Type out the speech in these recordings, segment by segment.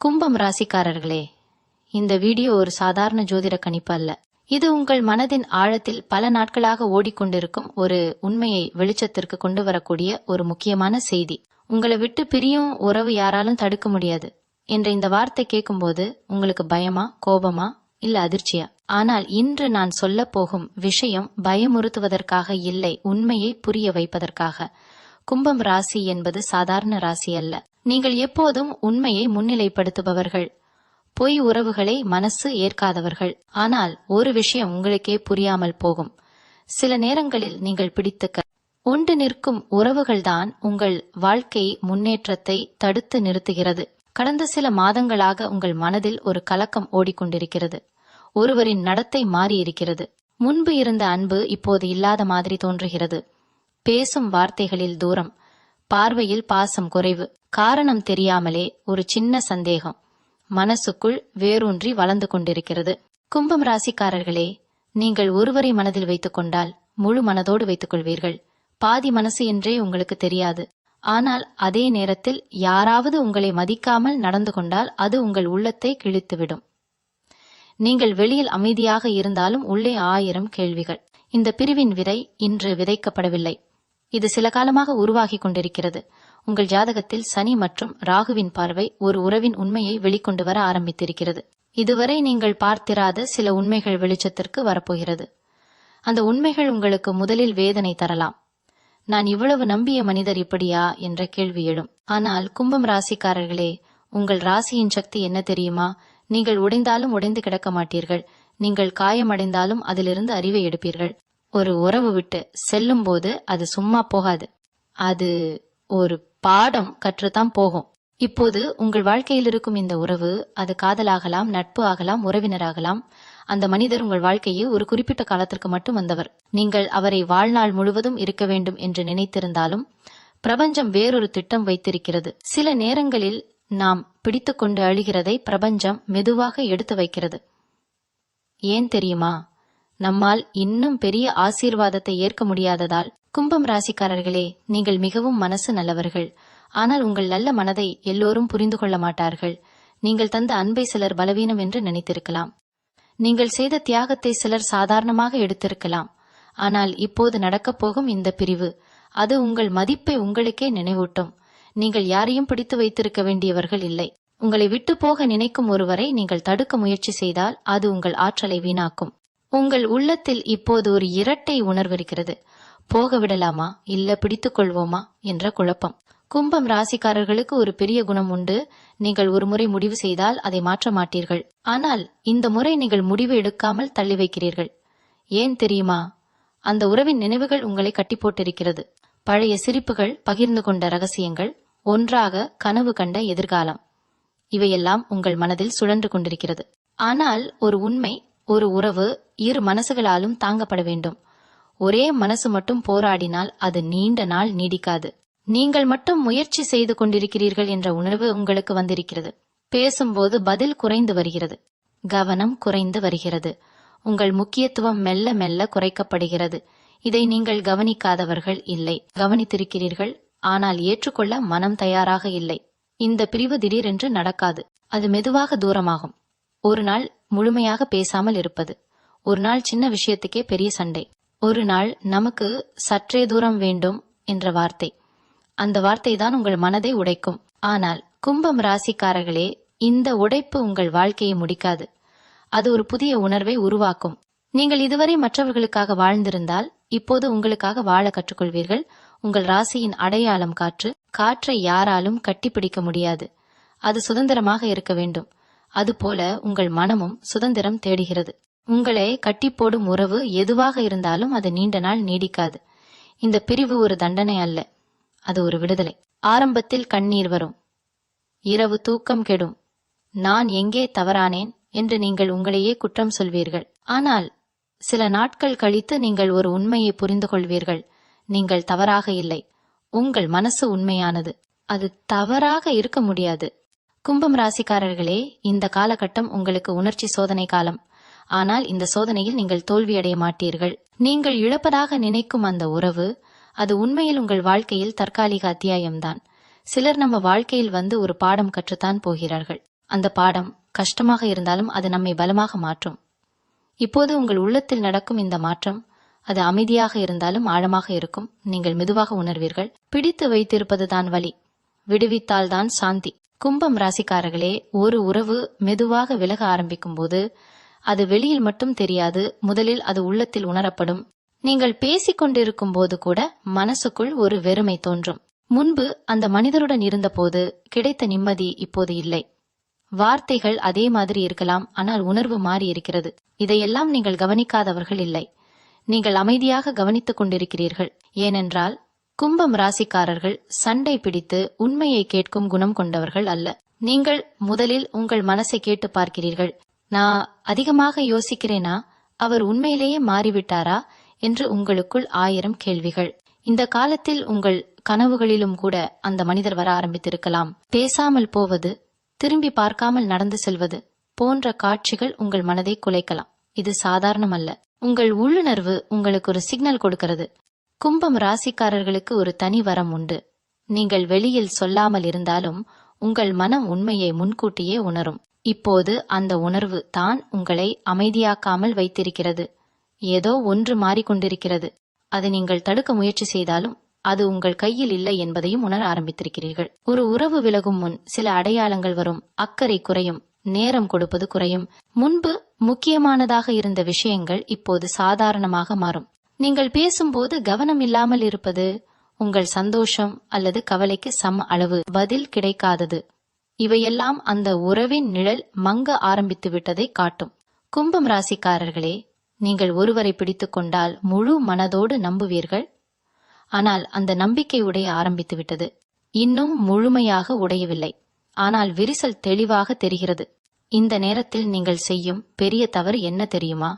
கும்பம் ராசிக்காரர்களே இந்த வீடியோ ஒரு சாதாரண ஜோதிட கணிப்பு அல்ல. இது உங்கள் மனதின் ஆழத்தில் பல நாட்களாக ஓடிக்கொண்டிருக்கும் ஒரு உண்மையை வெளிச்சத்திற்கு கொண்டு வரக்கூடிய ஒரு முக்கியமான செய்தி. உங்களை விட்டு பிரியும் உறவு யாராலும் தடுக்க முடியாது என்ற இந்த வார்த்தை கேட்கும்போது உங்களுக்கு பயமா கோபமா இல்ல அதிர்ச்சியா? ஆனால் இன்று நான் சொல்ல போகும் விஷயம் பயமுறுத்துவதற்காக இல்லை உண்மையை புரிய வைப்பதற்காக. கும்பம் ராசி என்பது சாதாரண ராசி அல்ல. நீங்கள் எப்போதும் உண்மையை முன்னிலைப்படுத்துபவர்கள். பொய் உறவுகளை மனசு ஏற்காதவர்கள். ஆனால் ஒரு விஷயம் உங்களுக்கே புரியாமல் போகும். சில நேரங்களில் நீங்கள் பிடித்துக்க. ஒன்று நிற்கும் உறவுகள்தான் உங்கள் வாழ்க்கை முன்னேற்றத்தை தடுத்து நிறுத்துகிறது. கடந்த சில மாதங்களாக உங்கள் மனதில் ஒரு கலக்கம் ஓடிக்கொண்டிருக்கிறது. ஒருவரின் நடத்தை மாறியிருக்கிறது. முன்பு இருந்த அன்பு இப்போது இல்லாத மாதிரி தோன்றுகிறது. பேசும் வார்த்தைகளில் தூரம். பார்வையில் பாசம் குறைவு. காரணம் தெரியாமலே ஒரு சின்ன சந்தேகம். மனசுக்குள் வேரூன்றி வளர்ந்து கொண்டிருக்கிறது. கும்பம் ராசிக்காரர்களே நீங்கள் ஒருவரை மனதில் வைத்துக் கொண்டால் முழு மனதோடு வைத்துக் கொள்வீர்கள். பாதி மனசு என்றே உங்களுக்கு தெரியாது. ஆனால் அதே நேரத்தில் யாராவது உங்களை மதிக்காமல் நடந்து கொண்டால் அது உங்கள் உள்ளத்தை கிழித்துவிடும். நீங்கள் வெளியில் அமைதியாக இருந்தாலும் உள்ளே ஆயிரம் கேள்விகள். இந்த பிரிவின் விதை இன்று விதைக்கப்படவில்லை. இது சில காலமாக உருவாகி கொண்டிருக்கிறது. உங்கள் ஜாதகத்தில் சனி மற்றும் ராகுவின் பார்வை ஒரு உறவின் உண்மையை வெளிக்கொண்டு வர ஆரம்பித்திருக்கிறது. இதுவரை நீங்கள் பார்த்திராத சில உண்மைகள் வெளிச்சத்திற்கு வரப்போகிறது. அந்த உண்மைகள் உங்களுக்கு முதலில் வேதனை தரலாம். நான் இவ்வளவு நம்பிய மனிதர் இப்படியா? என்ற கேள்வி எழும். ஆனால் கும்பம் ராசிக்காரர்களே உங்கள் ராசியின் சக்தி என்ன தெரியுமா? நீங்கள் உடைந்தாலும் உடைந்து கிடக்க மாட்டீர்கள். நீங்கள் காயமடைந்தாலும் அதிலிருந்து அறிவை எடுப்பீர்கள். ஒரு உறவு விட்டு செல்லும் போது அது சும்மா போகாது. அது ஒரு பாடம் கற்றுத்தான் போகும். இப்போது உங்கள் வாழ்க்கையில் இருக்கும் இந்த உறவு அது காதலாகலாம் நட்பு ஆகலாம் உறவினராகலாம். அந்த மனிதர் உங்கள் வாழ்க்கையை ஒரு குறிப்பிட்ட காலத்திற்கு மட்டும் வந்தவர். நீங்கள் அவரை வாழ்நாள் முழுவதும் இருக்க வேண்டும் என்று நினைத்திருந்தாலும் பிரபஞ்சம் வேறொரு திட்டம் வைத்திருக்கிறது. சில நேரங்களில் நாம் பிடித்துக்கொண்டு அழுகிறதை பிரபஞ்சம் மெதுவாக எடுத்து வைக்கிறது. ஏன் தெரியுமா? நம்மால் இன்னும் பெரிய ஆசீர்வாதத்தை ஏற்க முடியாததால். கும்பம் ராசிக்காரர்களே நீங்கள் மிகவும் மனசு நல்லவர்கள். ஆனால் உங்கள் நல்ல மனதை எல்லோரும் புரிந்து கொள்ள மாட்டார்கள். நீங்கள் தந்த அன்பை சிலர் பலவீனம் என்று நினைத்திருக்கலாம். நீங்கள் செய்த தியாகத்தை சிலர் சாதாரணமாக எடுத்திருக்கலாம். ஆனால் இப்போது நடக்கப் போகும் இந்த பிரிவு அது உங்கள் மதிப்பை உங்களுக்கே நினைவூட்டும். நீங்கள் யாரையும் பிடித்து வைத்திருக்க வேண்டியவர்கள் இல்லை. உங்களை விட்டு போக நினைக்கும் ஒருவரை நீங்கள் தடுக்க முயற்சி செய்தால் அது உங்கள் ஆற்றலை வீணாக்கும். உங்கள் உள்ளத்தில் இப்போது ஒரு இரட்டை உணர்வு இருக்கிறது. போக விடலாமா இல்ல பிடித்துக் கொள்வோமா என்ற குழப்பம். கும்பம் ராசிக்காரர்களுக்கு ஒரு பெரிய குணம் உண்டு. நீங்கள் ஒரு முறை முடிவு செய்தால் அதை மாற்ற மாட்டீர்கள். ஆனால் இந்த முறை நீங்கள் முடிவு எடுக்காமல் தள்ளி வைக்கிறீர்கள். ஏன் தெரியுமா? அந்த உறவின் நினைவுகள் உங்களை கட்டி போட்டிருக்கிறது பழைய சிரிப்புகள் பகிர்ந்து கொண்ட ரகசியங்கள் ஒன்றாக கனவு கண்ட எதிர்காலம். இவையெல்லாம் உங்கள் மனதில் சுழன்று கொண்டிருக்கிறது. ஆனால் ஒரு உண்மை ஒரு உறவு இரு மனசுகளாலும் தாங்கப்பட வேண்டும். ஒரே மனசு மட்டும் போராடினால் அது நீண்ட நாள் நீடிக்காது. நீங்கள் மட்டும் முயற்சி செய்து கொண்டிருக்கிறீர்கள் என்ற உணர்வு உங்களுக்கு வந்திருக்கிறது. பேசும்போது பதில் குறைந்து வருகிறது. கவனம் குறைந்து வருகிறது. உங்கள் முக்கியத்துவம் மெல்ல மெல்ல குறைக்கப்படுகிறது. இதை நீங்கள் கவனிக்காதவர்கள் இல்லை. கவனித்திருக்கிறீர்கள் ஆனால் ஏற்றுக்கொள்ள மனம் தயாராக இல்லை. இந்த பிரிவு திடீரென்று நடக்காது. அது மெதுவாக தூரமாகும். ஒரு நாள் முழுமையாக பேசாமல் இருப்பது. ஒரு நாள் சின்ன விஷயத்துக்கே பெரிய சண்டை. ஒரு நாள் நமக்கு சற்றே தூரம் வேண்டும் என்ற வார்த்தை. அந்த வார்த்தை தான் உங்கள் மனதை உடைக்கும். ஆனால் கும்பம் ராசிக்காரர்களே இந்த உடைப்பு உங்கள் வாழ்க்கையை முடிக்காது. அது ஒரு புதிய உணர்வை உருவாக்கும். நீங்கள் இதுவரை மற்றவர்களுக்காக வாழ்ந்திருந்தால் இப்போது உங்களுக்காக வாழ கற்றுக்கொள்வீர்கள். உங்கள் ராசியின் அடையாளம் காற்று காற்றை யாராலும் கட்டிப்பிடிக்க முடியாது. அது சுதந்திரமாக இருக்க வேண்டும். அதுபோல உங்கள் மனமும் சுதந்திரம் தேடுகிறது. உங்களை கட்டிப்போடும் உறவு எதுவாக இருந்தாலும் அது நீண்ட நாள் நீடிக்காது. இந்த பிரிவு ஒரு தண்டனை அல்ல. அது ஒரு விடுதலை. ஆரம்பத்தில் கண்ணீர் வரும். இரவு தூக்கம் கெடும். நான் எங்கே தவறானேன் என்று நீங்கள் உங்களையே குற்றம் சொல்வீர்கள். ஆனால் சில நாட்கள் கழித்து நீங்கள் ஒரு உண்மையை புரிந்து கொள்வீர்கள். நீங்கள் தவறாக இல்லை. உங்கள் மனசு உண்மையானது. அது தவறாக இருக்க முடியாது. கும்பம் ராசிக்காரர்களே இந்த காலகட்டம் உங்களுக்கு உணர்ச்சி சோதனை காலம். ஆனால் இந்த சோதனையில் நீங்கள் தோல்வியடைய மாட்டீர்கள். நீங்கள் இழப்பதாக நினைக்கும் அந்த உறவு அது உண்மையில் உங்கள் வாழ்க்கையில் தற்காலிக அத்தியாயம்தான். சிலர் நம்ம வாழ்க்கையில் வந்து ஒரு பாடம் கற்றுத்தான் போகிறார்கள். அந்த பாடம் கஷ்டமாக இருந்தாலும் அது நம்மை பலமாக மாற்றும். இப்போது உங்கள் உள்ளத்தில் நடக்கும் இந்த மாற்றம் அது அமைதியாக இருந்தாலும் ஆழமாக இருக்கும். நீங்கள் மெதுவாக உணர்வீர்கள். பிடித்து வைத்திருப்பதுதான் வழி விடுவித்தால்தான் சாந்தி. கும்பம் ராசிக்காரர்களே ஒரு உறவு மெதுவாக விலக ஆரம்பிக்கும் போது அது வெளியில் மட்டும் தெரியாது முதலில் அது உள்ளத்தில் உணரப்படும். நீங்கள் பேசிக் கொண்டிருக்கும் போது கூட மனசுக்குள் ஒரு வெறுமை தோன்றும். முன்பு அந்த மனிதருடன் இருந்தபோது கிடைத்த நிம்மதி இப்போது இல்லை. வார்த்தைகள் அதே மாதிரி இருக்கலாம் ஆனால் உணர்வு மாறி இருக்கிறது. இதையெல்லாம் நீங்கள் கவனிக்காதவர்கள் இல்லை. நீங்கள் அமைதியாக கவனித்துக் கொண்டிருக்கிறீர்கள். ஏனென்றால் கும்பம் ராசிக்காரர்கள் சண்டை பிடித்து உண்மையை கேட்கும் குணம் கொண்டவர்கள் அல்ல. நீங்கள் முதலில் உங்கள் மனசை கேட்டு பார்க்கிறீர்கள். நான் அதிகமாக யோசிக்கிறேனா? அவர் உண்மையிலேயே மாறிவிட்டாரா? என்று உங்களுக்குள் ஆயிரம் கேள்விகள். இந்த காலத்தில் உங்கள் கனவுகளிலும் கூட அந்த மனிதர் வர ஆரம்பித்திருக்கலாம். பேசாமல் போவது திரும்பி பார்க்காமல் நடந்து செல்வது போன்ற காட்சிகள் உங்கள் மனதை குலைக்கலாம். இது சாதாரணம் அல்ல உங்கள் உள்ளுணர்வு உங்களுக்கு ஒரு சிக்னல் கொடுக்கிறது. கும்பம் ராசிக்காரர்களுக்கு ஒரு தனி வரம் உண்டு. நீங்கள் வெளியில் சொல்லாமல் இருந்தாலும் உங்கள் மனம் உண்மையை முன்கூட்டியே உணரும். இப்போது அந்த உணர்வு தான் உங்களை அமைதியாக்காமல் வைத்திருக்கிறது. ஏதோ ஒன்று மாறிக்கொண்டிருக்கிறது. அதை நீங்கள் தடுக்க முயற்சி செய்தாலும் அது உங்கள் கையில் இல்லை என்பதையும் உணர ஆரம்பித்திருக்கிறீர்கள். ஒரு உறவு விலகும் முன் சில அடையாளங்கள் வரும். அக்கறை குறையும். நேரம் கொடுப்பது குறையும். முன்பு முக்கியமானதாக இருந்த விஷயங்கள் இப்போது சாதாரணமாக மாறும். நீங்கள் பேசும்போது கவனம் இல்லாமல் இருப்பது உங்கள் சந்தோஷம் அல்லது கவலைக்கு சம அளவு. பதில் கிடைக்காதது. இவையெல்லாம் அந்த உறவின் நிழல் மங்க ஆரம்பித்து விட்டதை காட்டும். கும்பம் ராசிக்காரர்களே நீங்கள் ஒருவரை பிடித்துக்கொண்டால் முழு மனதோடு நம்புவீர்கள். ஆனால் அந்த நம்பிக்கை உடைய ஆரம்பித்து விட்டது. இன்னும் முழுமையாக உடையவில்லை. ஆனால் விரிசல் தெளிவாக தெரிகிறது. இந்த நேரத்தில் நீங்கள் செய்யும் பெரிய தவறு என்ன தெரியுமா?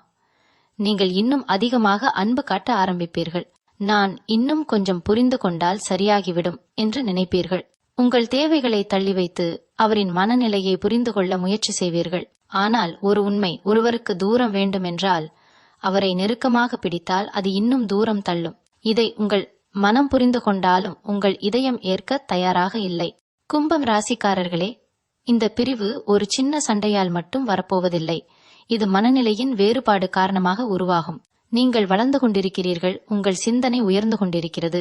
நீங்கள் இன்னும் அதிகமாக அன்பு காட்ட ஆரம்பிப்பீர்கள். நான் இன்னும் கொஞ்சம் புரிந்து கொண்டால் சரியாகிவிடும் என்று நினைப்பீர்கள். உங்கள் தேவைகளை தள்ளி வைத்து அவரின் மனநிலையை புரிந்து கொள்ள முயற்சி செய்வீர்கள். ஆனால் ஒரு உண்மை ஒருவருக்கு தூரம் வேண்டுமென்றால் அவரை நெருக்கமாக பிடித்தால் அது இன்னும் தூரம் தள்ளும். இதை உங்கள் மனம் புரிந்து கொண்டாலும் உங்கள் இதயம் ஏற்க தயாராக இல்லை. கும்பம் ராசிக்காரர்களே இந்த பிரிவு ஒரு சின்ன சண்டையால் மட்டும் வரப்போவதில்லை. இது மனநிலையின் வேறுபாடு காரணமாக உருவாகும். நீங்கள் வளர்ந்து கொண்டிருக்கிறீர்கள் உங்கள் சிந்தனை உயர்ந்து கொண்டிருக்கிறது.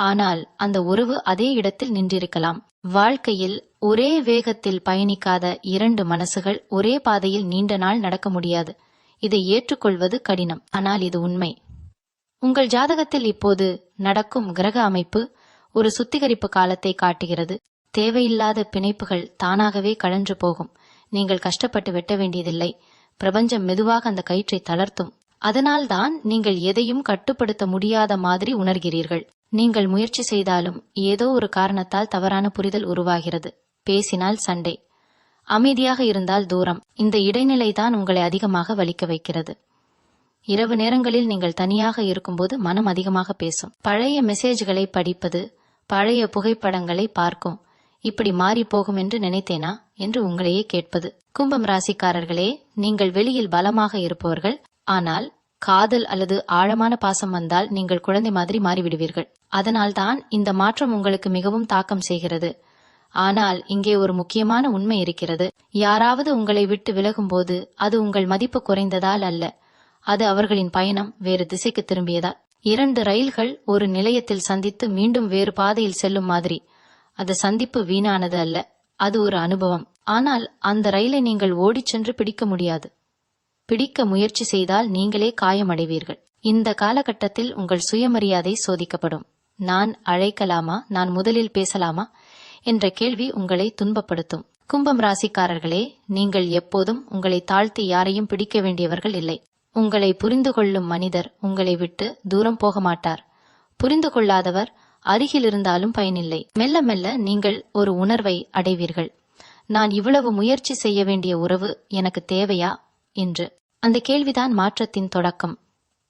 ஆனால் அந்த உறவு அதே இடத்தில் நின்றிருக்கலாம். வாழ்க்கையில் ஒரே வேகத்தில் பயணிக்காத இரண்டு மனசுகள் ஒரே பாதையில் நீண்ட நாள் நடக்க முடியாது. இதை ஏற்றுக்கொள்வது கடினம். ஆனால் இது உண்மை. உங்கள் ஜாதகத்தில் இப்போது நடக்கும் கிரக அமைப்பு ஒரு சுத்திகரிப்பு காலத்தை காட்டுகிறது. தேவையில்லாத பிணைப்புகள் தானாகவே கழன்று போகும். நீங்கள் கஷ்டப்பட்டு வெட்ட வேண்டியதில்லை. பிரபஞ்சம் மெதுவாக அந்த கயிற்றை தளர்த்தும். அதனால்தான் நீங்கள் எதையும் கட்டுப்படுத்த முடியாத மாதிரி உணர்கிறீர்கள். நீங்கள் முயற்சி செய்தாலும் ஏதோ ஒரு காரணத்தால் தவறான புரிதல் உருவாகிறது. பேசினால் சண்டை. அமைதியாக இருந்தால் தூரம். இந்த இடைநிலைதான் உங்களை அதிகமாக வலிக்க வைக்கிறது. இரவு நேரங்களில் நீங்கள் தனியாக இருக்கும்போது மனம் அதிகமாக பேசும். பழைய மெசேஜ்களை படிப்பது பழைய புகைப்படங்களை பார்க்கும். இப்படி மாறி போகும் என்று நினைத்தேனா என்று உங்களையே கேட்பது. கும்பம் ராசிக்காரர்களே நீங்கள் வெளியில் பலமாக இருப்பவர்கள். ஆனால் காதல் அல்லது ஆழமான பாசம் வந்தால் நீங்கள் குழந்தை மாதிரி மாறிவிடுவீர்கள். அதனால்தான் இந்த மாற்றம் உங்களுக்கு மிகவும் தாக்கம் செய்கிறது. ஆனால் இங்கே ஒரு முக்கியமான உண்மை இருக்கிறது. யாராவது உங்களை விட்டு விலகும்போது அது உங்கள் மதிப்பு குறைந்ததால் அல்ல. அது அவர்களின் பயணம் வேறு திசைக்கு திரும்பியதால். இரண்டு ரயில்கள் ஒரு நிலையத்தில் சந்தித்து மீண்டும் வேறு பாதையில் செல்லும் மாதிரி. அந்த சந்திப்பு வீணானது அல்ல. அது ஒரு அனுபவம். ஆனால் அந்த ரயிலை நீங்கள் ஓடிச் சென்று பிடிக்க முடியாது. பிடிக்க முயற்சி செய்தால் நீங்களே காயமடைவீர்கள். இந்த காலகட்டத்தில் உங்கள் சுயமரியாதை சோதிக்கப்படும். நான் அழைக்கலாமா? நான் முதலில் பேசலாமா? என்ற கேள்வி உங்களை துன்பப்படுத்தும். கும்பம் ராசிக்காரர்களே நீங்கள் எப்போதும் உங்களை தாழ்த்தி யாரையும் பிடிக்க வேண்டியவர்கள் இல்லை. உங்களை புரிந்து கொள்ளும் மனிதர் உங்களை விட்டு தூரம் போக மாட்டார். புரிந்து கொள்ளாதவர் அருகில் இருந்தாலும் பயனில்லை. மெல்ல மெல்ல நீங்கள் ஒரு உணர்வை அடைவீர்கள். நான் இவ்வளவு முயற்சி செய்ய வேண்டிய உறவு எனக்கு தேவையா? என்று. அந்த கேள்விதான் மாற்றத்தின் தொடக்கம்.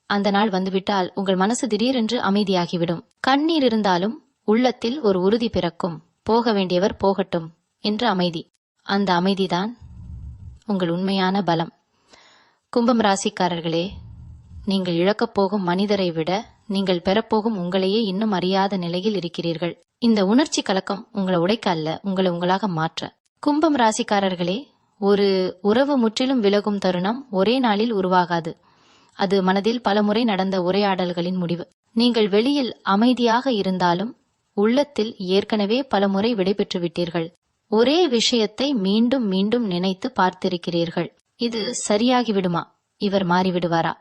அந்த நாள் வந்துவிட்டால் உங்கள் மனசு திடீரென்று அமைதியாகிவிடும். கண்ணீர் இருந்தாலும் உள்ளத்தில் ஒரு உறுதி பிறக்கும். போக வேண்டியவர் போகட்டும் என்று அமைதி. அந்த அமைதிதான் உங்கள் உண்மையான பலம். கும்பம் ராசிக்காரர்களே நீங்கள் இழக்கப் போகும் மனிதரை விட நீங்கள் பெறப்போகும் உங்களையே இன்னும் அறியாத நிலையில் இருக்கிறீர்கள். இந்த உணர்ச்சி கலக்கம் உங்களை உடைக்க அல்ல உங்களை உங்களாக மாற்ற. கும்பம் ராசிக்காரர்களே ஒரு உறவு முற்றிலும் விலகும் தருணம் ஒரே நாளில் உருவாகாது. அது மனதில் பலமுறை நடந்த உரையாடல்களின் முடிவு. நீங்கள் வெளியில் அமைதியாக இருந்தாலும் உள்ளத்தில் ஏற்கனவே பலமுறை விடைபெற்று விட்டீர்கள் ஒரே விஷயத்தை மீண்டும் மீண்டும் நினைத்து பார்த்திருக்கிறீர்கள். இது சரியாகிவிடுமா? இவர் மாறிவிடுவாரா?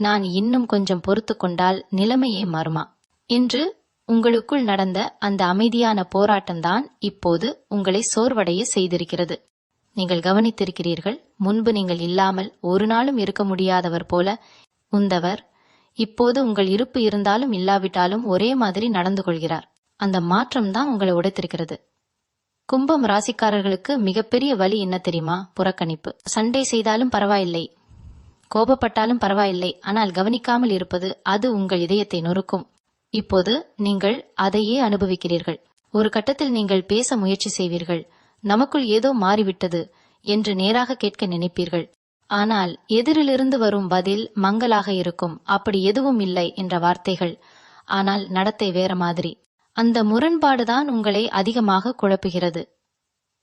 நான் இன்னும் கொஞ்சம் பொறுத்து கொண்டால் நிலைமையே மாறுமா? என்று உங்களுக்குள் நடந்த அந்த அமைதியான போராட்டம்தான் இப்போது உங்களை சோர்வடைய செய்திருக்கிறது. நீங்கள் கவனித்திருக்கிறீர்கள் முன்பு நீங்கள் இல்லாமல் ஒரு நாளும் இருக்க முடியாதவர் போல உந்தவர். இப்போது உங்கள் இருப்பு இருந்தாலும் இல்லாவிட்டாலும் ஒரே மாதிரி நடந்து கொள்கிறார். அந்த மாற்றம் தான் உங்களை உடைத்திருக்கிறது. கும்பம் ராசிக்காரர்களுக்கு மிகப்பெரிய வழி என்ன தெரியுமா? புறக்கணிப்பு. சண்டை செய்தாலும் பரவாயில்லை. கோபப்பட்டாலும் பரவாயில்லை. ஆனால் கவனிக்காமல் இருப்பது அது உங்கள் இதயத்தை நொறுக்கும். இப்போது நீங்கள் அதையே அனுபவிக்கிறீர்கள். ஒரு கட்டத்தில் நீங்கள் பேச முயற்சி செய்வீர்கள். நமக்குள் ஏதோ மாறிவிட்டது என்று நேராக கேட்க நினைப்பீர்கள். ஆனால் எதிரிலிருந்து வரும் பதில் மங்கலாக இருக்கும். அப்படி எதுவும் இல்லை என்ற வார்த்தைகள். ஆனால் நடத்தை வேற மாதிரி. அந்த முரண்பாடுதான் உங்களை அதிகமாக குழப்புகிறது.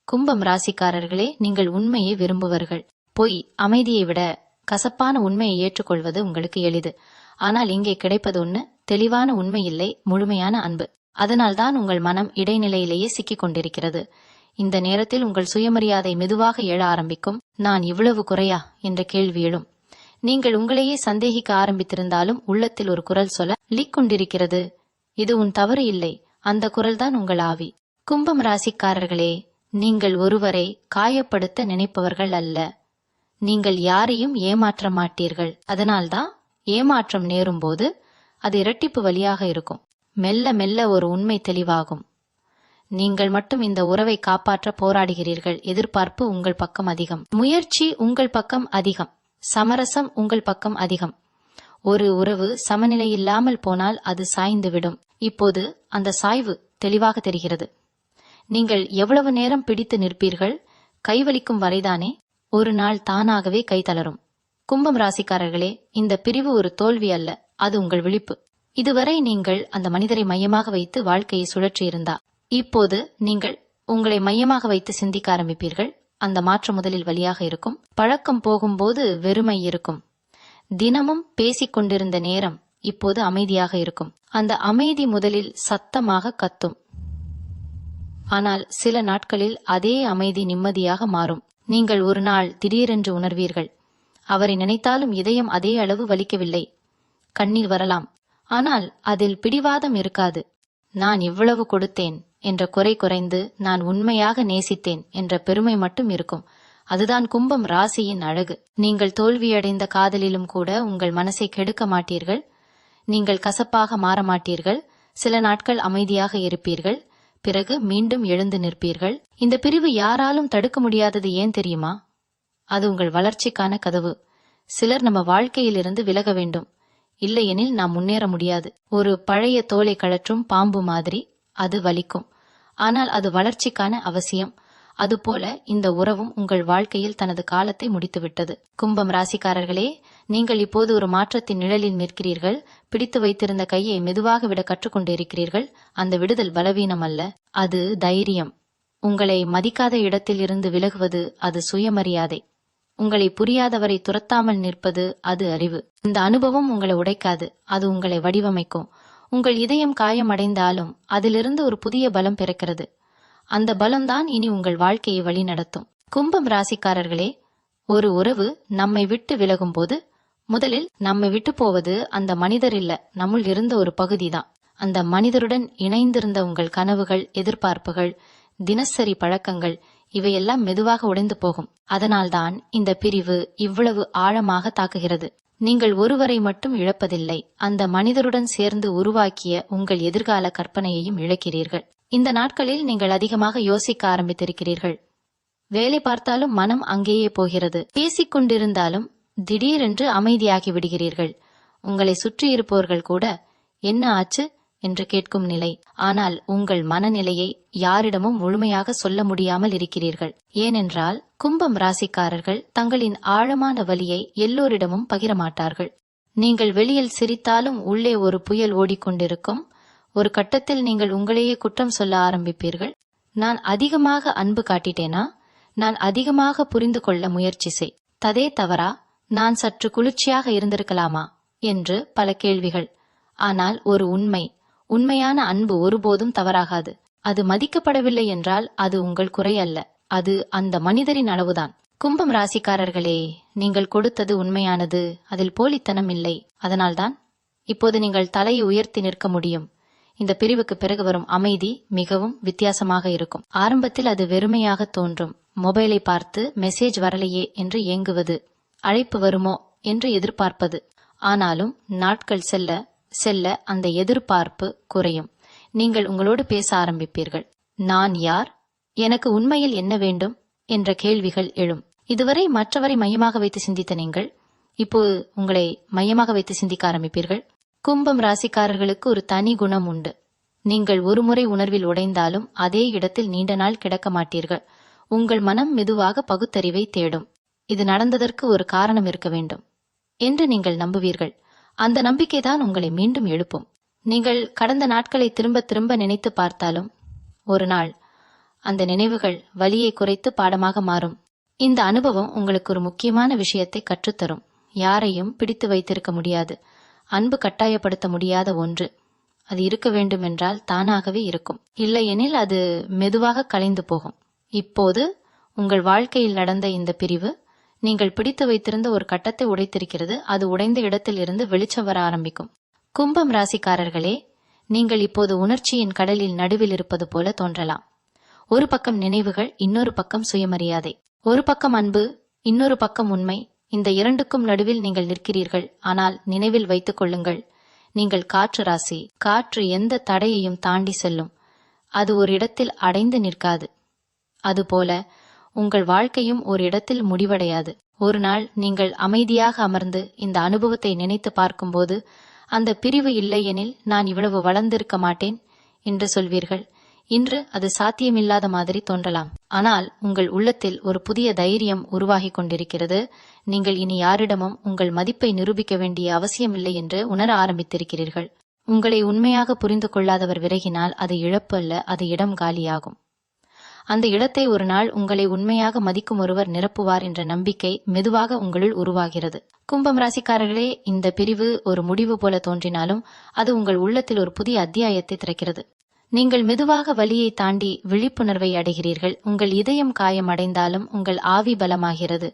கும்பம் ராசிக்காரர்களே நீங்கள் உண்மையை விரும்புவர்கள். பொய் அமைதியை விட கசப்பான உண்மையை ஏற்றுக்கொள்வது உங்களுக்கு எளிது. ஆனால் இங்கே கிடைப்பது ஒன்று தெளிவான உண்மை இல்லை முழுமையான அன்பு. அதனால்தான் உங்கள் மனம் இடைநிலையிலேயே சிக்கிக் கொண்டிருக்கிறது இந்த நேரத்தில் உங்கள் சுயமரியாதை மெதுவாக எழ ஆரம்பிக்கும். நான் இவ்வளவு குறையா? என்ற கேள்வி எழும். நீங்கள் உங்களையே சந்தேகிக்க ஆரம்பித்திருந்தாலும் உள்ளத்தில் ஒரு குரல் சொல்ல லீக் கொண்டிருக்கிறது. இது உன் தவறு இல்லை. அந்த குரல்தான் உங்கள் ஆவி. கும்பம் ராசிக்காரர்களே நீங்கள் ஒருவரை காயப்படுத்த நினைப்பவர்கள் அல்ல. நீங்கள் யாரையும் ஏமாற்ற மாட்டீர்கள். அதனால்தான் ஏமாற்றம் நேரும்போது அது இரட்டிப்பு வழியாக இருக்கும். மெல்ல மெல்ல ஒரு உண்மை தெளிவாகும். நீங்கள் மட்டும் இந்த உறவை காப்பாற்ற போராடுகிறீர்கள். எதிர்பார்ப்பு உங்கள் பக்கம் அதிகம். முயற்சி உங்கள் பக்கம் அதிகம். சமரசம் உங்கள் பக்கம் அதிகம். ஒரு உறவு சமநிலை இல்லாமல் போனால் அது சாய்ந்துவிடும். இப்போது அந்த சாய்வு தெளிவாக தெரிகிறது. நீங்கள் எவ்வளவு நேரம் பிடித்து நிற்பீர்கள்? கைவலிக்கும் வரைதானே? ஒரு நாள் தானாகவே கைதளரும் கும்பம் ராசிக்காரர்களே இந்த பிரிவு ஒரு தோல்வி அல்ல. அது உங்கள் விழிப்பு. இதுவரை நீங்கள் அந்த மனிதரை மையமாக வைத்து வாழ்க்கையை சுழற்றியிருந்தா. இப்போது நீங்கள் உங்களை மையமாக வைத்து சிந்திக்க ஆரம்பிப்பீர்கள். அந்த மாற்றம் முதலில் வழியாக இருக்கும். பழக்கம் போகும்போது வெறுமை இருக்கும். தினமும் பேசிக் கொண்டிருந்த நேரம் இப்போது அமைதியாக இருக்கும். அந்த அமைதி முதலில் சத்தமாக கத்தும். ஆனால் சில நாட்களில் அதே அமைதி நிம்மதியாக மாறும். நீங்கள் ஒரு நாள் திடீரென்று உணர்வீர்கள். அவரை நினைத்தாலும் இதயம் அதே அளவு வலிக்கவில்லை. கண்ணீர் வரலாம். ஆனால் அதில் பிடிவாதம் இருக்காது. நான் இவ்வளவு கொடுத்தேன். என்ற குறை குறைந்து நான் உண்மையாக நேசித்தேன் என்ற பெருமை மட்டும் இருக்கும். அதுதான் கும்பம் ராசியின் அழகு. நீங்கள் தோல்வியடைந்த காதலிலும் கூட உங்கள் மனசை கெடுக்க மாட்டீர்கள். நீங்கள் கசப்பாக மாற மாட்டீர்கள். சில நாட்கள் அமைதியாக இருப்பீர்கள். பிறகு மீண்டும் எழுந்து நிற்பீர்கள். இந்த பிரிவு யாராலும் தடுக்க முடியாதது ஏன் தெரியுமா? அது உங்கள் வளர்ச்சிக்கான கதவு. சிலர் நம்ம வாழ்க்கையிலிருந்து விலக வேண்டும். இல்லையெனில் நாம் முன்னேற முடியாது. ஒரு பழைய தோலை கழற்றும் பாம்பு மாதிரி அது வலிக்கும். ஆனால் அது வளர்ச்சிக்கான அவசியம். அதுபோல இந்த உறவும் உங்கள் வாழ்க்கையில் தனது காலத்தை முடித்துவிட்டது. கும்பம் ராசிக்காரர்களே நீங்கள் இப்போது ஒரு மாற்றத்தின் நிழலில் நிற்கிறீர்கள். பிடித்து வைத்திருந்த கையை மெதுவாக விட கற்றுக்கொண்டிருக்கிறீர்கள் அந்த விடுதல் பலவீனம் அல்ல அது தைரியம். உங்களை மதிக்காத இடத்தில் இருந்து விலகுவது அது சுயமரியாதை. உங்களை புரியாதவரை துரத்தாமல் நிற்பது அது அறிவு. இந்த அனுபவம் உங்களை உடைக்காது அது உங்களை வடிவமைக்கும். உங்கள் இதயம் காயமடைந்தாலும் அதிலிருந்து ஒரு புதிய பலம் பிறக்கிறது. அந்த பலம்தான் இனி உங்கள் வாழ்க்கையை வழிநடத்தும். கும்பம் ராசிக்காரர்களே ஒரு உறவு நம்மை விட்டு விலகும் போது முதலில் நம்மை விட்டு போவது அந்த மனிதர் இல்ல நம்முள் இருந்த ஒரு பகுதிதான். அந்த மனிதருடன் இணைந்திருந்த உங்கள் கனவுகள் எதிர்பார்ப்புகள் தினசரி பழக்கங்கள் இவையெல்லாம் மெதுவாக உடைந்து போகும். அதனால்தான் இந்த பிரிவு இவ்வளவு ஆழமாக தாக்குகிறது. நீங்கள் ஒருவரை மட்டும் இழப்பதில்லை அந்த மனிதருடன் சேர்ந்து உருவாக்கிய உங்கள் எதிர்கால கற்பனையையும் இழக்கிறீர்கள். இந்த நாட்களில் நீங்கள் அதிகமாக யோசிக்க ஆரம்பித்திருக்கிறீர்கள். வேலை பார்த்தாலும் மனம் அங்கேயே போகிறது. பேசிக் கொண்டிருந்தாலும் திடீரென்று அமைதியாகி விடுகிறீர்கள். உங்களை சுற்றி இருப்பவர்கள் கூட என்ன ஆச்சு? என்று கேட்கும் நிலை. ஆனால் உங்கள் மனநிலையை யாரிடமும் முழுமையாக சொல்ல முடியாமல் இருக்கிறீர்கள். ஏனென்றால் கும்பம் ராசிக்காரர்கள் தங்களின் ஆழமான வலியை எல்லோரிடமும் பகிரமாட்டார்கள். நீங்கள் வெளியில் சிரித்தாலும் உள்ளே ஒரு புயல் ஓடிக்கொண்டிருக்கும். ஒரு கட்டத்தில் நீங்கள் உங்களையே குற்றம் சொல்ல ஆரம்பிப்பீர்கள். நான் அதிகமாக அன்பு காட்டிட்டேனா? நான் அதிகமாக புரிந்து கொள்ள முயற்சி செய். ததே தவறா? நான் சற்று குளிர்ச்சியாக இருந்திருக்கலாமா? என்று பல கேள்விகள். ஆனால் ஒரு உண்மை. உண்மையான அன்பு ஒருபோதும் தவறாகாது. அது மதிக்கப்படவில்லை என்றால் அது உங்கள் குறை அல்ல. அது அந்த மனிதரின் அளவுதான். கும்பம் ராசிக்காரர்களே நீங்கள் கொடுத்தது உண்மையானது அதில் போலித்தனம் இல்லை. அதனால்தான் இப்போது நீங்கள் தலையை உயர்த்தி நிற்க முடியும். இந்த பிரிவுக்கு பிறகு வரும் அமைதி மிகவும் வித்தியாசமாக இருக்கும். ஆரம்பத்தில் அது வெறுமையாக தோன்றும். மொபைலை பார்த்து மெசேஜ் வரலையே என்று ஏங்குவது அழைப்பு வருமோ என்று எதிர்பார்ப்பது. ஆனாலும் நாட்கள் செல்ல செல்ல அந்த எதிர்பார்ப்பு குறையும். நீங்கள் உங்களோடு பேச ஆரம்பிப்பீர்கள். நான் யார்? எனக்கு உண்மையில் என்ன வேண்டும்? என்ற கேள்விகள் எழும். இதுவரை மற்றவரை மையமாக வைத்து சிந்தித்த நீங்கள் இப்போ உங்களை மையமாக வைத்து சிந்திக்க ஆரம்பிப்பீர்கள். கும்பம் ராசிக்காரர்களுக்கு ஒரு தனி குணம் உண்டு. நீங்கள் ஒருமுறை உணர்வில் உடைந்தாலும் அதே இடத்தில் நீண்ட நாள் கிடக்க மாட்டீர்கள். உங்கள் மனம் மெதுவாக பகுத்தறிவை தேடும். இது நடந்ததற்கு ஒரு காரணம் இருக்க வேண்டும். என்று நீங்கள் நம்புவீர்கள். அந்த நம்பிக்கைதான் உங்களை மீண்டும் எழுப்பும். நீங்கள் கடந்த நாட்களை திரும்ப திரும்ப நினைத்து பார்த்தாலும் ஒரு நாள் அந்த நினைவுகள் வலியை குறைத்து பாடமாக மாறும். இந்த அனுபவம் உங்களுக்கு ஒரு முக்கியமான விஷயத்தை கற்றுத்தரும். யாரையும் பிடித்து வைத்திருக்க முடியாது. அன்பு கட்டாயப்படுத்த முடியாத ஒன்று. அது இருக்க வேண்டும் என்றால் தானாகவே இருக்கும். இல்லையெனில் அது மெதுவாக கலைந்து போகும். இப்போது உங்கள் வாழ்க்கையில் நடந்த இந்த பிரிவு நீங்கள் பிடித்து வைத்திருந்த ஒரு கட்டத்தை உடைத்திருக்கிறது. அது உடைந்த இடத்தில் இருந்து வெளிச்சம் வர ஆரம்பிக்கும். கும்பம் ராசிக்காரர்களே நீங்கள் இப்போது உணர்ச்சியின் கடலில் நடுவில் இருப்பது போல தோன்றலாம். ஒரு பக்கம் நினைவுகள் இன்னொரு பக்கம் சுயமரியாதை. ஒரு பக்கம் அன்பு இன்னொரு பக்கம் உண்மை. இந்த இரண்டுக்கும் நடுவில் நீங்கள் நிற்கிறீர்கள். ஆனால் நினைவில் வைத்துக் கொள்ளுங்கள் நீங்கள் காற்று ராசி. காற்று எந்த தடையையும் தாண்டி செல்லும். அது ஒரு இடத்தில் அடைந்து நிற்காது. அதுபோல உங்கள் வாழ்க்கையும் ஒரு இடத்தில் முடிவடையாது. ஒரு நாள் நீங்கள் அமைதியாக அமர்ந்து இந்த அனுபவத்தை நினைத்து பார்க்கும்போது அந்த பிரிவு இல்லையெனில் நான் இவ்வளவு வளர்ந்திருக்க மாட்டேன் என்று சொல்வீர்கள். இன்று அது சாத்தியமில்லாத மாதிரி தோன்றலாம். ஆனால் உங்கள் உள்ளத்தில் ஒரு புதிய தைரியம் உருவாகிக் கொண்டிருக்கிறது. நீங்கள் இனி யாரிடமும் உங்கள் மதிப்பை நிரூபிக்க வேண்டிய அவசியமில்லை என்று உணர ஆரம்பித்திருக்கிறீர்கள். உங்களை உண்மையாக புரிந்து கொள்ளாதவர் விலகினால் அது இழப்பு அல்ல அது இடம் காலியாகும். அந்த இடத்தை ஒரு நாள் உங்களை உண்மையாக மதிக்கும் ஒருவர் நிரப்புவார் என்ற நம்பிக்கை மெதுவாக உங்களுள் உருவாகிறது. கும்பம் ராசிக்காரர்களே இந்த பிரிவு ஒரு முடிவு போல தோன்றினாலும் அது உங்கள் உள்ளத்தில் ஒரு புதிய அத்தியாயத்தை திறக்கிறது. நீங்கள் மெதுவாக வலியை தாண்டி விழிப்புணர்வை அடைகிறீர்கள். உங்கள் இதயம் காயம் அடைந்தாலும் உங்கள் ஆவி பலமாகிறது.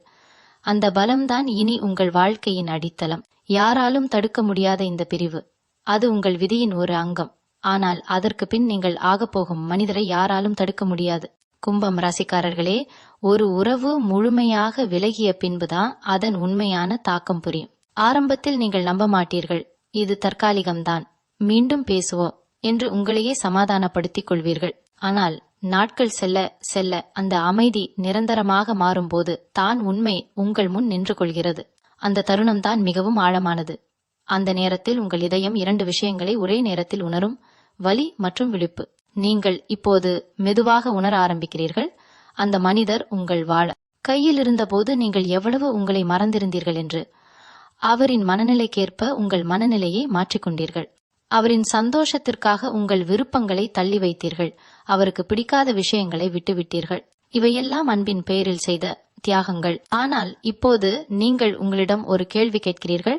அந்த பலம்தான் இனி உங்கள் வாழ்க்கையின் அடித்தளம். யாராலும் தடுக்க முடியாத இந்த பிரிவு. அது உங்கள் விதியின் ஒரு அங்கம். ஆனால் அதற்கு பின் நீங்கள் ஆகப்போகும் மனிதரை யாராலும் தடுக்க முடியாது. கும்பம் ராசிக்காரர்களே ஒரு உறவு முழுமையாக விலகிய பின்புதான் அதன் உண்மையான தாக்கம் புரியும். ஆரம்பத்தில் நீங்கள் நம்ப மாட்டீர்கள். இது தற்காலிகம்தான். மீண்டும் பேசுவோம் என்று உங்களையே சமாதானப்படுத்திக் கொள்வீர்கள். ஆனால் நாட்கள் செல்ல செல்ல அந்த அமைதி நிரந்தரமாக மாறும்போது தான் உண்மை உங்கள் முன் நின்று கொள்கிறது. அந்த தருணம்தான் மிகவும் ஆழமானது. அந்த நேரத்தில் உங்கள் இதயம் இரண்டு விஷயங்களை ஒரே நேரத்தில் உணரும் வலி மற்றும் விழிப்பு. நீங்கள் இப்போது மெதுவாக உணர ஆரம்பிக்கிறீர்கள். அந்த மனிதர் உங்கள் வாழ கையில் இருந்தபோது நீங்கள் எவ்வளவு உங்களை மறந்திருந்தீர்கள் என்று. அவரின் மனநிலைக்கேற்ப உங்கள் மனநிலையை மாற்றிக்கொண்டீர்கள் அவரின் சந்தோஷத்திற்காக உங்கள் விருப்பங்களை தள்ளி வைத்தீர்கள். அவருக்கு பிடிக்காத விஷயங்களை விட்டுவிட்டீர்கள். இவையெல்லாம் அன்பின் பெயரில் செய்த தியாகங்கள். ஆனால் இப்போது நீங்கள் உங்களிடம் ஒரு கேள்வி கேட்கிறீர்கள்.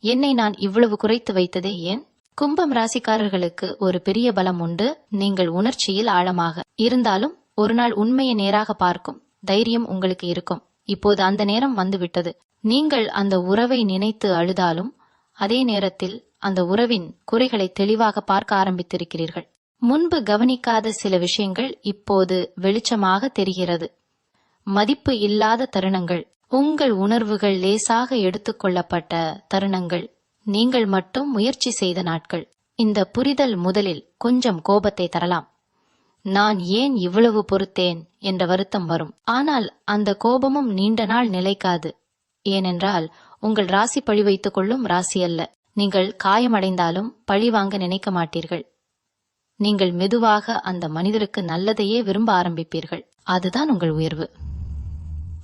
என்னை நான் இவ்வளவு குறைத்து வைத்ததே ஏன்? கும்பம் ராசிக்காரர்களுக்கு ஒரு பெரிய பலம் உண்டு. நீங்கள் உணர்ச்சியில் ஆழமாக இருந்தாலும் ஒரு நாள் உண்மையை நேராக பார்க்கும் தைரியம் உங்களுக்கு இருக்கும். இப்போது அந்த நேரம் வந்துவிட்டது. நீங்கள் அந்த உறவை நினைத்து அழுதாலும் அதே நேரத்தில் அந்த உறவின் குறைகளை தெளிவாக பார்க்க ஆரம்பித்திருக்கிறீர்கள். முன்பு கவனிக்காத சில விஷயங்கள் இப்போது வெளிச்சமாக தெரிகிறது. மதிப்பு இல்லாத தருணங்கள் உங்கள் உணர்வுகள் லேசாக எடுத்துக்கொள்ளப்பட்ட தருணங்கள் நீங்கள் மட்டும் முயற்சி செய்த நாட்கள். இந்த புரிதல் முதலில் கொஞ்சம் கோபத்தை தரலாம். நான் ஏன் இவ்வளவு பொறுத்தேன் என்ற வருத்தம் வரும். ஆனால் அந்த கோபமும் நீண்ட நாள் நிலைக்காது. ஏனென்றால் உங்கள் ராசி பழி வைத்துக் கொள்ளும் ராசி அல்ல. நீங்கள் காயமடைந்தாலும் பழி வாங்க நினைக்க மாட்டீர்கள். நீங்கள் மெதுவாக அந்த மனிதருக்கு நல்லதையே விரும்ப ஆரம்பிப்பீர்கள். அதுதான் உங்கள் உயர்வு.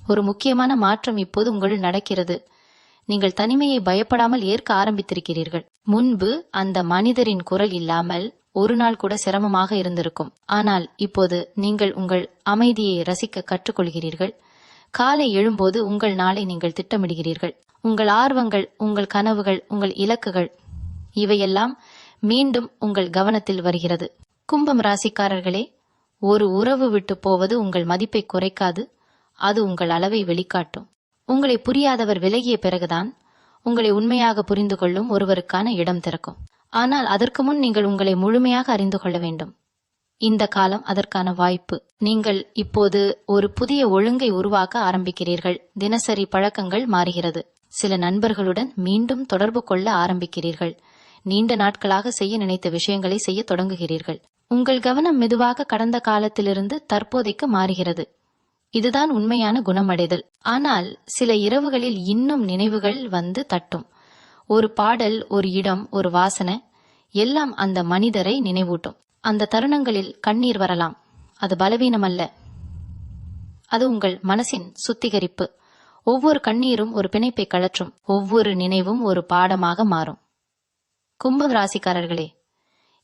ஒரு முக்கியமான மாற்றம் இப்போது உங்களில் நடக்கிறது. நீங்கள் தனிமையை பயப்படாமல் ஏற்க ஆரம்பித்திருக்கிறீர்கள். முன்பு அந்த மனிதரின் குரல் இல்லாமல் ஒரு நாள் கூட சிரமமாக இருந்திருக்கும். ஆனால் இப்போது நீங்கள் உங்கள் அமைதியை ரசிக்க கற்றுக்கொள்கிறீர்கள். காலை எழும்போது உங்கள் நாளை நீங்கள் திட்டமிடுகிறீர்கள். உங்கள் ஆர்வங்கள் உங்கள் கனவுகள் உங்கள் இலக்குகள் இவையெல்லாம் மீண்டும் உங்கள் கவனத்தில் வருகிறது. கும்பம் ராசிக்காரர்களே ஒரு உறவு விட்டு போவது உங்கள் மதிப்பை குறைக்காது. அது உங்கள் அளவை வெளிக்காட்டும். உங்களை புரியாதவர் விலகிய பிறகுதான் உங்களை உண்மையாக புரிந்து கொள்ளும் ஒருவருக்கான இடம் திறக்கும். ஆனால் அதற்கு முன் நீங்கள் உங்களை முழுமையாக அறிந்து கொள்ள வேண்டும். இந்த காலம் அதற்கான வாய்ப்பு. நீங்கள் இப்போது ஒரு புதிய ஒழுங்கை உருவாக்க ஆரம்பிக்கிறீர்கள். தினசரி பழக்கங்கள் மாறுகிறது. சில நண்பர்களுடன் மீண்டும் தொடர்பு கொள்ள ஆரம்பிக்கிறீர்கள். நீண்ட நாட்களாக செய்ய நினைத்த விஷயங்களை செய்ய தொடங்குகிறீர்கள். உங்கள் கவனம் மெதுவாக கடந்த காலத்திலிருந்து தற்போதைக்கு மாறுகிறது. இதுதான் உண்மையான குணமடைதல். ஆனால் சில இரவுகளில் இன்னும் நினைவுகள் வந்து தட்டும். ஒரு பாடல் ஒரு இடம் ஒரு வாசனை எல்லாம் அந்த மனிதரை நினைவூட்டும். அந்த தருணங்களில் கண்ணீர் வரலாம். அது பலவீனம் அல்ல அது உங்கள் மனசின் சுத்திகரிப்பு. ஒவ்வொரு கண்ணீரும் ஒரு பிணைப்பை கழற்றும். ஒவ்வொரு நினைவும் ஒரு பாடமாக மாறும். கும்பம் ராசிக்காரர்களே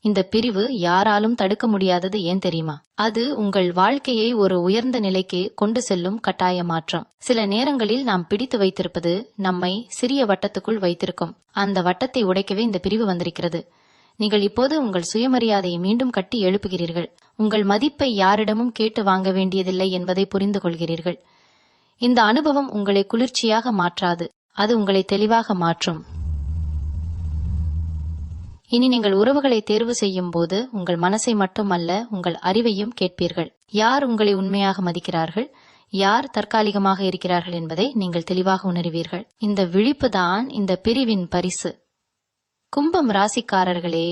இந்த பிரிவு யாராலும் தடுக்க முடியாதது ஏன் தெரியுமா? அது உங்கள் வாழ்க்கையை ஒரு உயர்ந்த நிலைக்கு கொண்டு செல்லும் கட்டாய மாற்றம். சில நேரங்களில் நாம் பிடித்து வைத்திருப்பது நம்மை சிறிய வட்டத்துக்குள் வைத்திருக்கும். அந்த வட்டத்தை உடைக்கவே இந்த பிரிவு வந்திருக்கிறது. நீங்கள் இப்போது உங்கள் சுயமரியாதையை மீண்டும் கட்டி எழுப்புகிறீர்கள். உங்கள் மதிப்பை யாரிடமும் கேட்டு வாங்க வேண்டியதில்லை என்பதை புரிந்து கொள்கிறீர்கள். இந்த அனுபவம் உங்களை குளிர்ச்சியாக மாற்றாது. அது உங்களை தெளிவாக மாற்றும். இனி நீங்கள் உறவுகளை தேர்வு செய்யும் போது உங்கள் மனசை மட்டுமல்ல உங்கள் அறிவையும் கேட்பீர்கள். யார் உங்களை உண்மையாக மதிக்கிறார்கள்? யார் தற்காலிகமாக இருக்கிறார்கள் என்பதை நீங்கள் தெளிவாக உணர்வீர்கள். இந்த விழிப்பு தான் இந்த பிரிவின் பரிசு. கும்பம் ராசிக்காரர்களே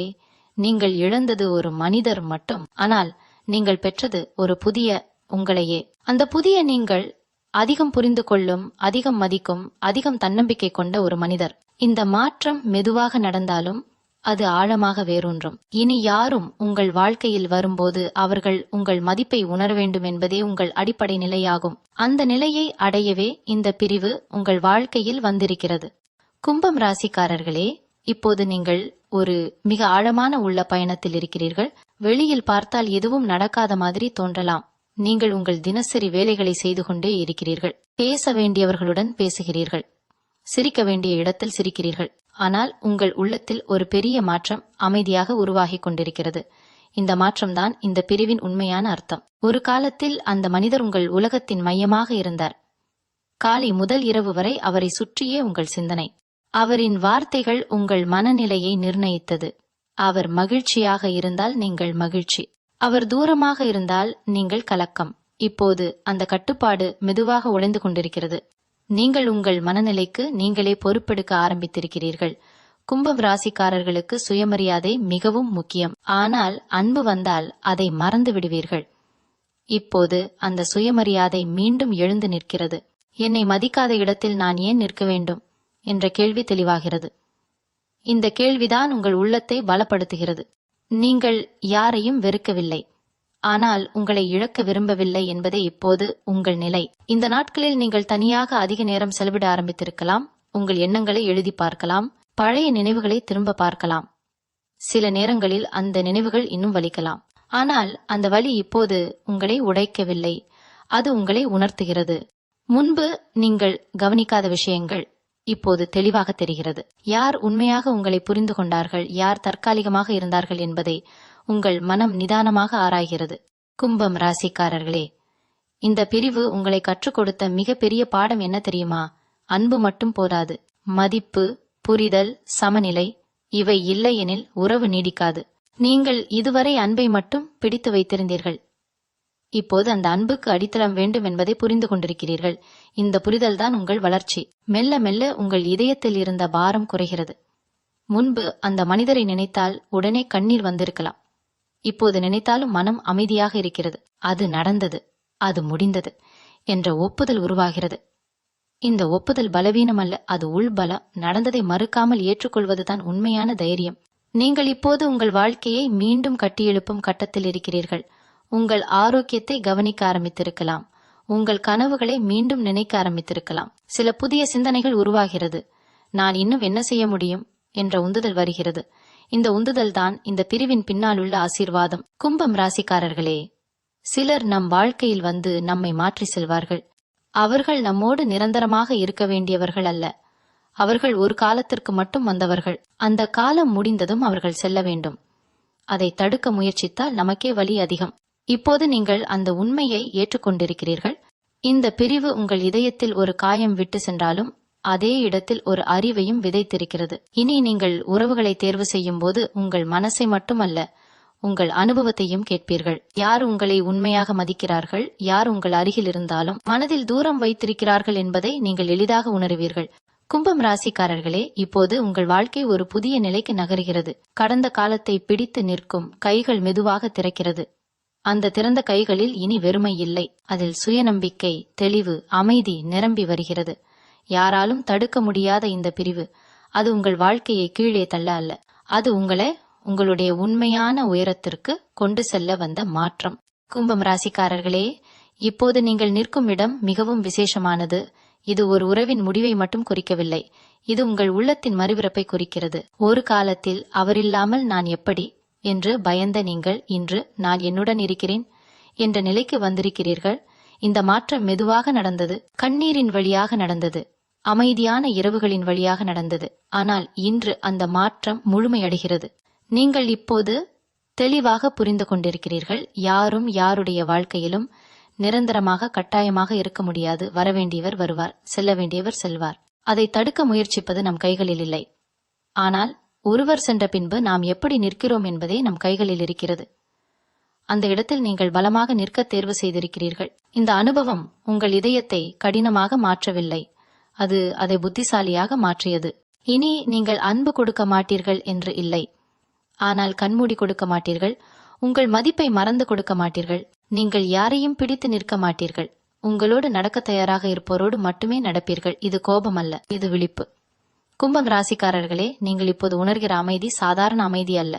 நீங்கள் இழந்தது ஒரு மனிதர் மட்டும். ஆனால் நீங்கள் பெற்றது ஒரு புதிய உங்களையே. அந்த புதிய நீங்கள் அதிகம் புரிந்து கொள்ளும் அதிகம் மதிக்கும் அதிகம் தன்னம்பிக்கை கொண்ட ஒரு மனிதர். இந்த மாற்றம் மெதுவாக நடந்தாலும் அது ஆழமாக வேரூன்றும் இனி யாரும் உங்கள் வாழ்க்கையில் வரும்போது அவர்கள் உங்கள் மதிப்பை உணர வேண்டும் என்பதே உங்கள் அடிப்படை நிலையாகும். அந்த நிலையை அடையவே இந்த பிரிவு உங்கள் வாழ்க்கையில் வந்திருக்கிறது. கும்பம் ராசிக்காரர்களே இப்போது நீங்கள் ஒரு மிக ஆழமான உள்ள பயணத்தில் இருக்கிறீர்கள். வெளியில் பார்த்தால் எதுவும் நடக்காத மாதிரி தோன்றலாம். நீங்கள் உங்கள் தினசரி வேலைகளை செய்து கொண்டே இருக்கிறீர்கள். பேச வேண்டியவர்களுடன் பேசுகிறீர்கள். சிரிக்க வேண்டிய இடத்தில் சிரிக்கிறீர்கள். ஆனால் உங்கள் உள்ளத்தில் ஒரு பெரிய மாற்றம் அமைதியாக உருவாகி கொண்டிருக்கிறது. இந்த மாற்றம்தான் இந்த பிரிவின் உண்மையான அர்த்தம். ஒரு காலத்தில் அந்த மனிதர் உங்கள் உலகத்தின் மையமாக இருந்தார். காலை முதல் இரவு வரை அவரை சுற்றியே உங்கள் சிந்தனை. அவரின் வார்த்தைகள் உங்கள் மனநிலையை நிர்ணயித்தது. அவர் மகிழ்ச்சியாக இருந்தால் நீங்கள் மகிழ்ச்சி. அவர் தூரமாக இருந்தால் நீங்கள் கலக்கம். இப்போது அந்த கட்டுப்பாடு மெதுவாக உடைந்து கொண்டிருக்கிறது. நீங்கள் உங்கள் மனநிலைக்கு நீங்களே பொறுப்பெடுக்க ஆரம்பித்திருக்கிறீர்கள். கும்பம் ராசிக்காரர்களுக்கு சுயமரியாதை மிகவும் முக்கியம். ஆனால் அன்பு வந்தால் அதை மறந்து விடுவீர்கள். இப்போது அந்த சுயமரியாதை மீண்டும் எழுந்து நிற்கிறது. என்னை மதிக்காத இடத்தில் நான் ஏன் நிற்க வேண்டும்? என்ற கேள்வி தெளிவாகிறது. இந்த கேள்விதான் உங்கள் உள்ளத்தை பலப்படுத்துகிறது. நீங்கள் யாரையும் வெறுக்கவில்லை. ஆனால் உங்களை இழக்க விரும்பவில்லை என்பதே இப்போது உங்கள் நிலை. இந்த நாட்களில் நீங்கள் தனியாக அதிக நேரம் செலவிட ஆரம்பித்திருக்கலாம். உங்கள் எண்ணங்களை எழுதி பார்க்கலாம். பழைய நினைவுகளை திரும்ப பார்க்கலாம். சில நேரங்களில் அந்த நினைவுகள் இன்னும் வலிக்கலாம். ஆனால் அந்த வலி இப்போது உங்களை உடைக்கவில்லை. அது உங்களை உணர்த்துகிறது. முன்பு நீங்கள் கவனிக்காத விஷயங்கள் இப்போது தெளிவாக தெரிகிறது. யார் உண்மையாக உங்களை புரிந்து கொண்டார்கள்? யார் தற்காலிகமாக இருந்தார்கள் என்பதை உங்கள் மனம் நிதானமாக ஆராய்கிறது. கும்பம் ராசிக்காரர்களே இந்த பிரிவு உங்களை கற்றுக் கொடுத்த மிகப்பெரிய பாடம் என்ன தெரியுமா? அன்பு மட்டும் போதாது. மதிப்பு புரிதல் சமநிலை இவை இல்லையெனில் உறவு நீடிக்காது. நீங்கள் இதுவரை அன்பை மட்டும் பிடித்து வைத்திருந்தீர்கள். இப்போது அந்த அன்புக்கு அடித்தளம் வேண்டும் என்பதை புரிந்து கொண்டிருக்கிறீர்கள். இந்த புரிதல்தான் உங்கள் வளர்ச்சி. மெல்ல மெல்ல உங்கள் இதயத்தில் இருந்த பாரம் குறைகிறது. முன்பு அந்த மனிதரை நினைத்தால் உடனே கண்ணீர் வந்திருக்கலாம். இப்போது நினைத்தாலும் மனம் அமைதியாக இருக்கிறது. அது நடந்தது. அது முடிந்தது என்ற ஒப்புதல் உருவாகிறது. இந்த ஒப்புதல் பலவீனம் அல்ல அது உள்பலம் நடந்ததை மறுக்காமல் ஏற்றுக்கொள்வதுதான் உண்மையான தைரியம். நீங்கள் இப்போது உங்கள் வாழ்க்கையை மீண்டும் கட்டியெழுப்பும் கட்டத்தில் இருக்கிறீர்கள். உங்கள் ஆரோக்கியத்தை கவனிக்க ஆரம்பித்திருக்கலாம். உங்கள் கனவுகளை மீண்டும் நினைக்க ஆரம்பித்திருக்கலாம். சில புதிய சிந்தனைகள் உருவாகிறது. நான் இன்னும் என்ன செய்ய முடியும்? என்ற உந்துதல் வருகிறது. இந்த உந்துதல் தான் இந்த பிரிவின் பின்னால் உள்ள ஆசீர்வாதம். கும்பம் ராசிக்காரர்களே சிலர் நம் வாழ்க்கையில் வந்து நம்மை மாற்றி செல்வார்கள். அவர்கள் நம்மோடு நிரந்தரமாக இருக்க வேண்டியவர்கள் அல்ல. அவர்கள் ஒரு காலத்திற்கு மட்டும் வந்தவர்கள். அந்த காலம் முடிந்ததும் அவர்கள் செல்ல வேண்டும். அதை தடுக்க முயற்சித்தால் நமக்கே வலி அதிகம். இப்போது நீங்கள் அந்த உண்மையை ஏற்றுக்கொண்டிருக்கிறீர்கள். இந்த பிரிவு உங்கள் இதயத்தில் ஒரு காயம் விட்டு சென்றாலும் அதே இடத்தில் ஒரு அறிவையும் விதைத்திருக்கிறது. இனி நீங்கள் உறவுகளை தேர்வு செய்யும் போது உங்கள் மனசை மட்டுமல்ல உங்கள் அனுபவத்தையும் கேட்பீர்கள். யார் உங்களை உண்மையாக மதிக்கிறார்கள்? யார் உங்கள் அருகில் இருந்தாலும் மனதில் தூரம் வைத்திருக்கிறார்கள் என்பதை நீங்கள் எளிதாக உணருவீர்கள். கும்பம் ராசிக்காரர்களே இப்போது உங்கள் வாழ்க்கை ஒரு புதிய நிலைக்கு நகர்கிறது. கடந்த காலத்தை பிடித்து நிற்கும் கைகள் மெதுவாக திறக்கிறது. அந்த திறந்த கைகளில் இனி வெறுமை இல்லை. அதில் சுயநம்பிக்கை தெளிவு அமைதி நிரம்பி வருகிறது. யாராலும் தடுக்க முடியாத இந்த பிரிவு. அது உங்கள் வாழ்க்கையை கீழே தள்ள அல்ல. அது உங்களை உங்களுடைய உண்மையான உயரத்திற்கு கொண்டு செல்ல வந்த மாற்றம். கும்பம் ராசிக்காரர்களே இப்போது நீங்கள் நிற்கும் இடம் மிகவும் விசேஷமானது. இது ஒரு உறவின் முடிவை மட்டும் குறிக்கவில்லை. இது உங்கள் உள்ளத்தின் மறுபிறப்பை குறிக்கிறது. ஒரு காலத்தில் அவரில்லாமல் நான் எப்படி என்று பயந்த நீங்கள் இன்று நான் என்னுடன் இருக்கிறேன் என்ற நிலைக்கு வந்திருக்கிறீர்கள். இந்த மாற்றம் மெதுவாக நடந்தது. கண்ணீரின் வழியாக நடந்தது. அமைதியான இரவுகளின் வழியாக நடந்தது. ஆனால் இன்று அந்த மாற்றம் முழுமையடைகிறது. நீங்கள் இப்போது தெளிவாக புரிந்து கொண்டிருக்கிறீர்கள். யாரும் யாருடைய வாழ்க்கையிலும் நிரந்தரமாக கட்டாயமாக இருக்க முடியாது. வரவேண்டியவர் வருவார். செல்ல வேண்டியவர் செல்வார். அதை தடுக்க முயற்சிப்பது நம் கைகளில் இல்லை. ஆனால் ஒருவர் சென்ற பின்பு நாம் எப்படி நிற்கிறோம் என்பதே நம் கைகளில் இருக்கிறது. அந்த இடத்தில் நீங்கள் பலமாக நிற்க தேர்வு செய்திருக்கிறீர்கள். இந்த அனுபவம் உங்கள் இதயத்தை கடினமாக மாற்றவில்லை. அது அதை புத்திசாலியாக மாற்றியது. இனி நீங்கள் அன்பு கொடுக்க மாட்டீர்கள் என்று இல்லை. ஆனால் கண்மூடி கொடுக்க மாட்டீர்கள். உங்கள் மதிப்பை மறந்து கொடுக்க மாட்டீர்கள். நீங்கள் யாரையும் பிடித்து நிற்க மாட்டீர்கள். உங்களோடு நடக்க தயாராக இருப்போரோடு மட்டுமே நடப்பீர்கள். இது கோபம் அல்ல இது விழிப்பு. கும்பம் ராசிக்காரர்களே நீங்கள் இப்போது உணர்கிற அமைதி சாதாரண அமைதி அல்ல.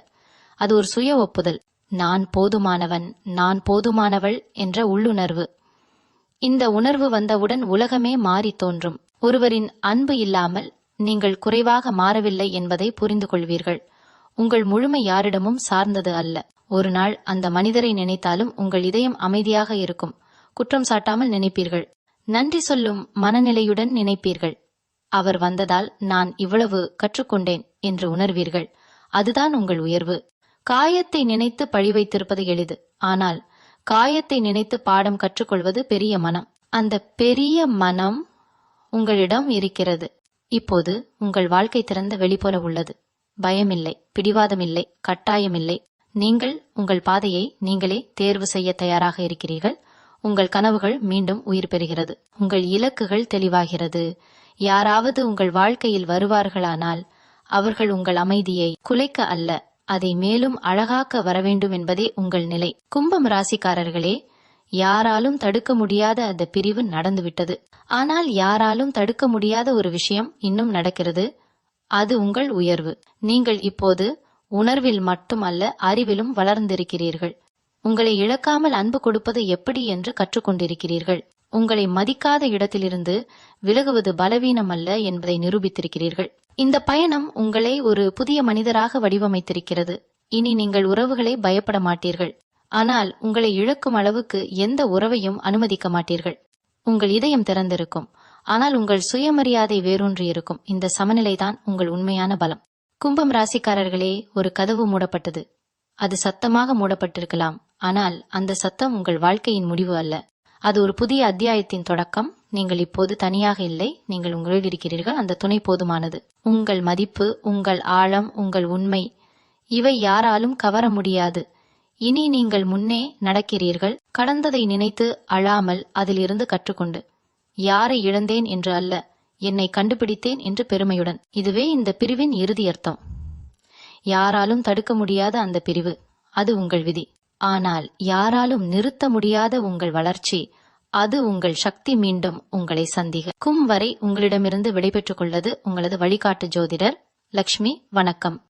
அது ஒரு சுய ஒப்புதல். நான் போதுமானவன் நான் போதுமானவள் என்ற உள்ளுணர்வு. இந்த உணர்வு வந்தவுடன் உலகமே மாறி தோன்றும். ஒருவரின் அன்பு இல்லாமல் நீங்கள் குறைவாக மாறவில்லை என்பதை புரிந்து கொள்வீர்கள் உங்கள் முழுமை யாரிடமும் சார்ந்தது அல்ல. ஒரு நாள் அந்த மனிதரை நினைத்தாலும் உங்கள் இதயம் அமைதியாக இருக்கும். குற்றம் சாட்டாமல் நினைப்பீர்கள். நன்றி சொல்லும் மனநிலையுடன் நினைப்பீர்கள். அவர் வந்ததால் நான் இவ்வளவு கற்றுக்கொண்டேன் என்று உணர்வீர்கள். அதுதான் உங்கள் உயர்வு. காயத்தை நினைத்து பழி வைத்திருப்பது எளிது. ஆனால் காயத்தை நினைத்து பாடம் கற்றுக்கொள்வது பெரிய மனம். அந்த பெரிய மனம் உங்களிடம் இருக்கிறது. இப்போது உங்கள் வாழ்க்கை திறந்த வெளிப்போல உள்ளது. பயமில்லை பிடிவாதமில்லை கட்டாயமில்லை. நீங்கள் உங்கள் பாதையை நீங்களே தேர்வு செய்ய தயாராக இருக்கிறீர்கள். உங்கள் கனவுகள் மீண்டும் உயிர் பெறுகிறது. உங்கள் இலக்குகள் தெளிவாகிறது. யாராவது உங்கள் வாழ்க்கையில் வருவார்களானால் அவர்கள் உங்கள் அமைதியை குலைக்க அல்ல. அதை மேலும் அழகாக்க வரவேண்டும் என்பதே உங்கள் நிலை. கும்பம் ராசிக்காரர்களே யாராலும் தடுக்க முடியாத அந்த பிரிவு நடந்துவிட்டது. ஆனால் யாராலும் தடுக்க முடியாத ஒரு விஷயம் இன்னும் நடக்கிறது. அது உங்கள் உயர்வு. நீங்கள் இப்போது உணர்வில் மட்டுமல்ல அறிவிலும் வளர்ந்திருக்கிறீர்கள். உங்களை இழக்காமல் அன்பு கொடுப்பது எப்படி என்று கற்றுக்கொண்டிருக்கிறீர்கள். உங்களை மதிக்காத இடத்திலிருந்து விலகுவது பலவீனம் அல்ல என்பதை நிரூபித்திருக்கிறீர்கள். இந்த பயணம் உங்களை ஒரு புதிய மனிதராக வடிவமைத்திருக்கிறது. இனி நீங்கள் உறவுகளை பயப்பட மாட்டீர்கள். ஆனால் உங்களை இழக்கும் அளவுக்கு எந்த உறவையும் அனுமதிக்க மாட்டீர்கள். உங்கள் இதயம் திறந்திருக்கும். ஆனால் உங்கள் சுயமரியாதை வேரூன்றி இருக்கும். இந்த சமநிலைதான் உங்கள் உண்மையான பலம். கும்பம் ராசிக்காரர்களே ஒரு கதவு மூடப்பட்டது. அது சத்தமாக மூடப்பட்டிருக்கலாம். ஆனால் அந்த சத்தம் உங்கள் வாழ்க்கையின் முடிவு அல்ல. அது ஒரு புதிய அத்தியாயத்தின் தொடக்கம். நீங்கள் இப்போது தனியாக இல்லை. நீங்கள் உங்களில் இருக்கிறீர்கள். அந்த துணை போதுமானது. உங்கள் மதிப்பு உங்கள் ஆழம் உங்கள் உண்மை இவை யாராலும் கவர முடியாது. இனி நீங்கள் முன்னே நடக்கிறீர்கள். கடந்ததை நினைத்து அழாமல் அதிலிருந்து கற்றுக்கொண்டு யாரை இழந்தேன் என்று அல்ல என்னை கண்டுபிடித்தேன் என்று பெருமையுடன். இதுவே இந்த பிரிவின் இறுதி அர்த்தம். யாராலும் தடுக்க முடியாத அந்த பிரிவு. அது உங்கள் விதி. ஆனால் யாராலும் நிறுத்த முடியாத உங்கள் வளர்ச்சி அது உங்கள் சக்தி மீண்டும் உங்களை சந்திக கும் வரை உங்களிடமிருந்து விடைபெற்றுக் கொள்ளது உங்களது வழிகாட்டு ஜோதிடர் லக்ஷ்மி. வணக்கம்.